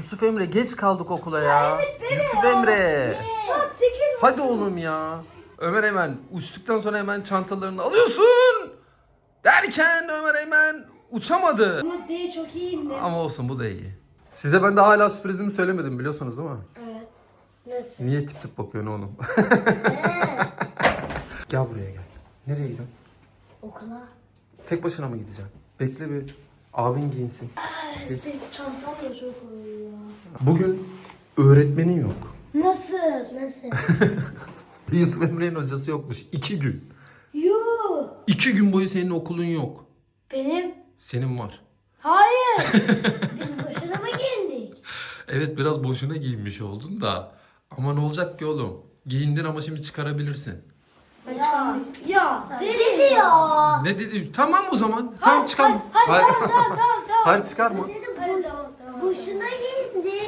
Yusuf Emre geç kaldık okula ya. Yusuf Emre. Saat 8 Hadi oğlum ya. Ömer hemen uçtuktan sonra hemen çantalarını alıyorsun. Derken Ömer hemen uçamadı. Ama D çok iyi indi. Ama olsun bu da iyi. Size ben de hala sürprizimi söylemedim biliyorsunuz değil mi? Evet. Nasıl? Niye tip tip bakıyorsun oğlum? gel buraya gel. Nereye gidiyorsun? Okula. Tek başına mı gideceksin? Bekle bir. Abin giyinsin. Çantam da çok ya. Bugün öğretmenin yok. Nasıl? Nasıl? Yusuf Emre'nin hocası yokmuş. İki gün. Yuh. İki gün boyu senin okulun yok. Benim? Senin var. Hayır. Biz boşuna mı giyindik? Evet biraz boşuna giyinmiş oldun da. Ama ne olacak ki oğlum? Giyindin ama şimdi çıkarabilirsin. Ya. Ya. Deli ya. Ne dedi? Tamam o zaman. Tamam çıkar. Hadi Hayır. tamam tamam tamam. tamam. Hayır çıkarma. Hadi tamam tamam. Boşuna giyindi.